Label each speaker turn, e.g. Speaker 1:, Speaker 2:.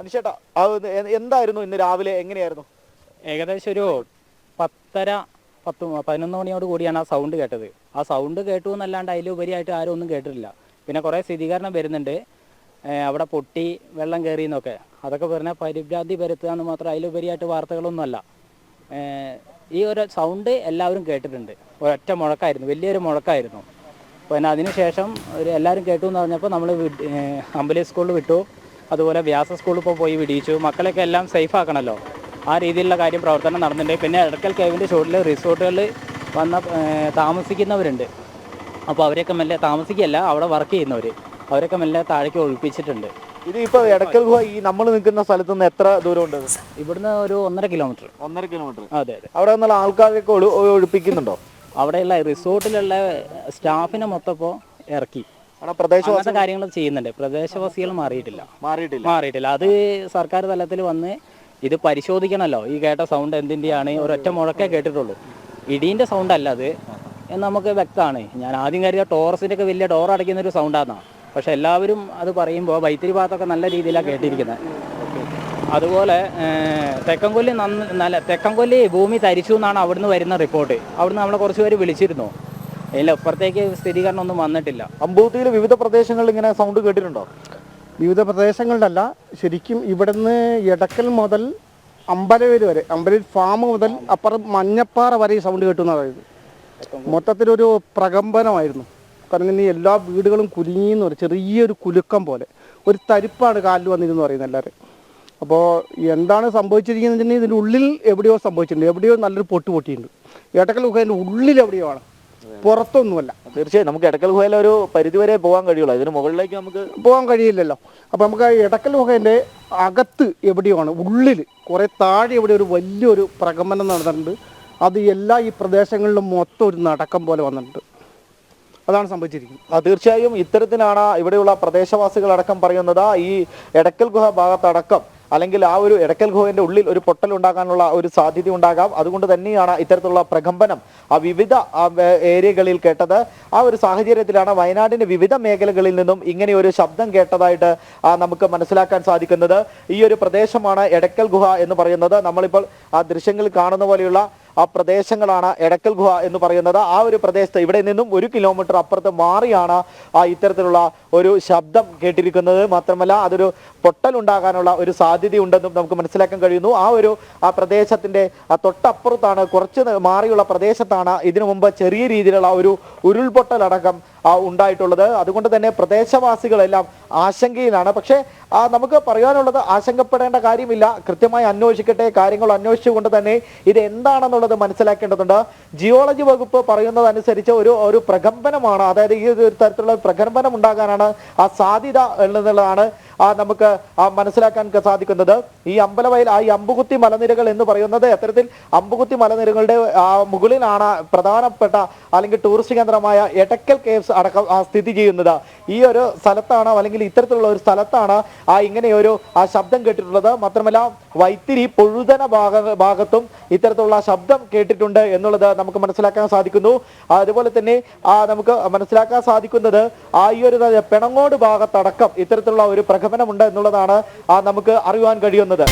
Speaker 1: A- എന്തായിരുന്നു ഇന്ന് രാവിലെ? എങ്ങനെയായിരുന്നു?
Speaker 2: ഏകദേശം ഒരു പത്തര പത്ത് പതിനൊന്ന് മണിയോട് കൂടിയാണ് ആ സൗണ്ട് കേട്ടത്. ആ സൗണ്ട് കേട്ടു എന്നല്ലാണ്ട് അതിലുപരിയായിട്ട് ആരും ഒന്നും കേട്ടിട്ടില്ല. പിന്നെ കുറേ സ്ഥിരീകരണം വരുന്നുണ്ട്. അവിടെ പൊട്ടി വെള്ളം കയറി എന്നൊക്കെ. അതൊക്കെ പറഞ്ഞാൽ പരിഭ്രാന്തി വരുത്തുക എന്ന് മാത്രം അതിലുപരിയായിട്ട് വാർത്തകളൊന്നുമല്ല. ഈ ഒരു സൗണ്ട് എല്ലാവരും കേട്ടിട്ടുണ്ട്. ഒരൊറ്റ മുഴക്കായിരുന്നു. വലിയൊരു മുഴക്കായിരുന്നു. പിന്നെ അതിനുശേഷം ഒരു എല്ലാവരും കേട്ടു എന്ന് പറഞ്ഞപ്പോൾ നമ്മൾ അമ്പലി സ്കൂളിൽ വിട്ടു. അതുപോലെ വ്യാസ സ്കൂളിൽ ഇപ്പോൾ പോയി വിടിയിച്ചു. മക്കളെയൊക്കെ എല്ലാം സേഫ് ആക്കണമല്ലോ ആ രീതിയിലുള്ള കാര്യം പ്രവർത്തനം നടന്നിട്ടുണ്ട്. പിന്നെ എടക്കൽ കേവിന്റെ ചുവട്ടിൽ റിസോർട്ടുകളിൽ വന്ന താമസിക്കുന്നവരുണ്ട്. അപ്പോൾ അവരെയൊക്കെ മെല്ലെ താമസിക്കുകയല്ല അവിടെ വർക്ക് ചെയ്യുന്നവർ അവരൊക്കെ മെല്ലെ താഴേക്ക് ഒഴിപ്പിച്ചിട്ടുണ്ട്.
Speaker 1: ഇത് ഇപ്പോൾ എടക്കൽ ഗുഹ ഈ നമ്മൾ നിൽക്കുന്ന സ്ഥലത്ത് നിന്ന് എത്ര ദൂരം ഉണ്ട്
Speaker 2: ഇവിടുന്ന് ഒരു ഒന്നര കിലോമീറ്റർ
Speaker 1: ഒന്നര കിലോമീറ്റർ
Speaker 2: അതെ അതെ.
Speaker 1: അവിടെ നിന്നുള്ള ആൾക്കാരൊക്കെ ഒഴി- ഒഴിപ്പിക്കുന്നുണ്ടോ?
Speaker 2: അവിടെയുള്ള റിസോർട്ടിലുള്ള സ്റ്റാഫിനെ മൊത്തം ഇപ്പോൾ ഇറക്കി. അങ്ങനത്തെ കാര്യങ്ങൾ ചെയ്യുന്നുണ്ട്. പ്രദേശവാസികൾ മാറിയിട്ടില്ല.
Speaker 1: മാറിയിട്ടില്ല.
Speaker 2: മാറിയിട്ടില്ല. അത് സർക്കാർ തലത്തിൽ വന്ന് ഇത് പരിശോധിക്കണമല്ലോ ഈ കേട്ട സൗണ്ട് എന്തിന്റെയാണ് ഒരൊറ്റ മുഴക്കേ കേട്ടിട്ടുള്ളൂ. ഇടീന്റെ സൗണ്ട് അല്ല അത്. എന്ന് നമുക്ക് വ്യക്തമാണ്. ഞാൻ ആദ്യം കരുതിയ ടോറസിന്റെ ഒക്കെ വലിയ ഡോർ അടയ്ക്കുന്ന ഒരു സൗണ്ടാണെന്നാണ് പക്ഷെ എല്ലാവരും അത് പറയുമ്പോൾ വൈത്തിരി ഭാഗത്തൊക്കെ നല്ല രീതിയിലാണ് കേട്ടിരിക്കുന്നത് അതുപോലെ തെക്കംകൊല്ലി തെക്കൻകൊല്ലി നന്ന നല്ല തെക്കൻകൊല്ലി ഭൂമി തരിച്ചു എന്നാണ് അവിടുന്ന് വരുന്ന റിപ്പോർട്ട്. അവിടുന്ന് നമ്മളെ കുറച്ച് പേര് വിളിച്ചിരുന്നു. അതിൽ അപ്പുറത്തേക്ക് സ്ഥിരീകരണം ഒന്നും വന്നിട്ടില്ല.
Speaker 1: അമ്പൂത്തിയിൽ വിവിധ പ്രദേശങ്ങളിൽ ഇങ്ങനെ സൗണ്ട് കേട്ടിട്ടുണ്ടോ?
Speaker 3: വിവിധ പ്രദേശങ്ങളിലല്ല ശരിക്കും ഇവിടുന്ന് എടക്കൽ മുതൽ അമ്പലവേര് വരെ അമ്പലവേൽ ഫാം മുതൽ അപ്പുറം മഞ്ഞപ്പാറ വരെ ഈ സൗണ്ട് കേട്ടു എന്നാണ് പറയുന്നത്. മൊത്തത്തിലൊരു പ്രകമ്പനമായിരുന്നു. കാരണം ഇനി എല്ലാ വീടുകളും കുലുങ്ങിയെന്ന് പറയും. ചെറിയൊരു കുലുക്കം പോലെ. ഒരു തരിപ്പാണ് കാലിൽ വന്നിരുന്നു പറയുന്നത് എല്ലാവരും. അപ്പോൾ എന്താണ് സംഭവിച്ചിരിക്കുന്നത് ഇതിന്റെ ഉള്ളിൽ എവിടെയോ സംഭവിച്ചിട്ടുണ്ട്. എവിടെയോ നല്ലൊരു പൊട്ട് പൊട്ടിയിട്ടുണ്ട്. എടക്കൽ ഗുഹേന്റെ ഉള്ളിൽ എവിടെയോ ആണ്. പുറത്തൊന്നുമല്ല.
Speaker 1: തീർച്ചയായും. നമുക്ക് ഇടക്കൽ ഗുഹയിലെ ഒരു പരിധിവരെ പോകാൻ കഴിയുള്ളൂ. ഇതിന് മുകളിലേക്ക് നമുക്ക്
Speaker 3: പോകാൻ കഴിയില്ലല്ലോ. അപ്പോൾ നമുക്ക് ആ എടക്കൽ ഗുഹേന്റെ അകത്ത് എവിടെയാണ് ഉള്ളിൽ കുറേ താഴെ എവിടെ ഒരു വലിയൊരു പ്രകമ്പനം നടന്നിട്ടുണ്ട്. അത് എല്ലാ ഈ പ്രദേശങ്ങളിലും മൊത്തം ഒരു നടക്കം പോലെ വന്നിട്ടുണ്ട്. അതാണ് സംഭവിച്ചിരിക്കുന്നത്.
Speaker 1: ആ, തീർച്ചയായും ഇത്തരത്തിലാണ് ഇവിടെയുള്ള പ്രദേശവാസികളടക്കം പറയുന്നത്. ഈ എടക്കൽ ഗുഹ ഭാഗത്തടക്കം അല്ലെങ്കിൽ ആ ഒരു എടക്കൽ ഗുഹയുടെ ഉള്ളിൽ ഒരു പൊട്ടൽ ഉണ്ടാകാനുള്ള ഒരു സാധ്യത ഉണ്ടാകാം. അതുകൊണ്ട് തന്നെയാണ് ഇത്തരത്തിലുള്ള പ്രകമ്പനം ആ വിവിധ ഏരിയകളിൽ കേട്ടത്. ആ ഒരു സാഹചര്യത്തിലാണ് വയനാടിന്റെ വിവിധ മേഖലകളിൽ നിന്നും ഇങ്ങനെ ഒരു ശബ്ദം കേട്ടതായിട്ട് നമുക്ക് മനസ്സിലാക്കാൻ സാധിക്കുന്നത്. ഈ ഒരു പ്രദേശമാണ് എടക്കൽ ഗുഹ എന്ന് പറയുന്നത്. നമ്മളിപ്പോൾ ആ ദൃശ്യങ്ങളിൽ കാണുന്ന പോലെയുള്ള പ്രദേശങ്ങളാണ് എടക്കൽ ഗുഹ എന്ന് പറയുന്നത്. ആ ഒരു പ്രദേശത്ത് ഇവിടെ നിന്നും ഒരു കിലോമീറ്റർ അപ്പുറത്ത് മാറിയാണ് ആ ഇത്തരത്തിലുള്ള ഒരു ശബ്ദം കേട്ടിരിക്കുന്നത്. മാത്രമല്ല അതൊരു പൊട്ടൽ ഉണ്ടാകാനുള്ള ഒരു സാധ്യതയുണ്ടെന്നും നമുക്ക് മനസ്സിലാക്കാൻ കഴിയുന്നു. ആ ഒരു ആ പ്രദേശത്തിന്റെ ആ തൊട്ടപ്പുറത്താണ് കുറച്ച് മാറിയുള്ള പ്രദേശത്താണ് ഇതിനു മുമ്പ് ചെറിയ രീതിയിലുള്ള ഒരു ആ, ഉണ്ടായിട്ടുള്ളത്. അതുകൊണ്ട് തന്നെ പ്രദേശവാസികളെല്ലാം ആശങ്കയിലാണ്. പക്ഷേ നമുക്ക് പറയാനുള്ളത് ആശങ്കപ്പെടേണ്ട കാര്യമില്ല. കൃത്യമായി അന്വേഷിക്കട്ടെ. കാര്യങ്ങൾ അന്വേഷിച്ചുകൊണ്ട് തന്നെ ഇത് എന്താണെന്നുള്ളത് മനസ്സിലാക്കേണ്ടതുണ്ട്. ജിയോളജി വകുപ്പ് പറയുന്നതനുസരിച്ച് ഒരു ഒരു പ്രകമ്പനമാണ്. അതായത് ഈ ഒരു തരത്തിലുള്ള പ്രകമ്പനം ഉണ്ടാകാനാണ് ആ സാധ്യത എന്നുള്ളതാണ്. ആ നമുക്ക് ആ മനസ്സിലാക്കാൻ സാധിക്കുന്നത് ഈ അമ്പലവയൽ ആ ഈ അമ്പുകുത്തി മലനിരകൾ എന്ന് പറയുന്നത് അത്തരത്തിൽ അമ്പുകുത്തി മലനിരകളുടെ ആ മുകളിലാണ് പ്രധാനപ്പെട്ട അല്ലെങ്കിൽ ടൂറിസ്റ്റ് കേന്ദ്രമായ എടക്കൽ കേവ്സ് അടക്കം സ്ഥിതി ചെയ്യുന്നത്. ഈ ഒരു സ്ഥലത്താണ് അല്ലെങ്കിൽ ഇത്തരത്തിലുള്ള ഒരു സ്ഥലത്താണ് ആ ഇങ്ങനെയൊരു ആ ശബ്ദം കേട്ടിട്ടുള്ളത്. മാത്രമല്ല വൈത്തിരി പൊഴുതന ഭാഗ ഭാഗത്തും ഇത്തരത്തിലുള്ള ശബ്ദം കേട്ടിട്ടുണ്ട് എന്നുള്ളത് നമുക്ക് മനസ്സിലാക്കാൻ സാധിക്കുന്നു. അതുപോലെ തന്നെ നമുക്ക് മനസ്സിലാക്കാൻ സാധിക്കുന്നത് ആ ഈ ഒരു പെണങ്ങോട് ഭാഗത്തടക്കം ഇത്തരത്തിലുള്ള ഒരു പ്രകമനമുണ്ട് എന്നുള്ളതാണ് നമുക്ക് അറിയുവാൻ കഴിയുന്നത്.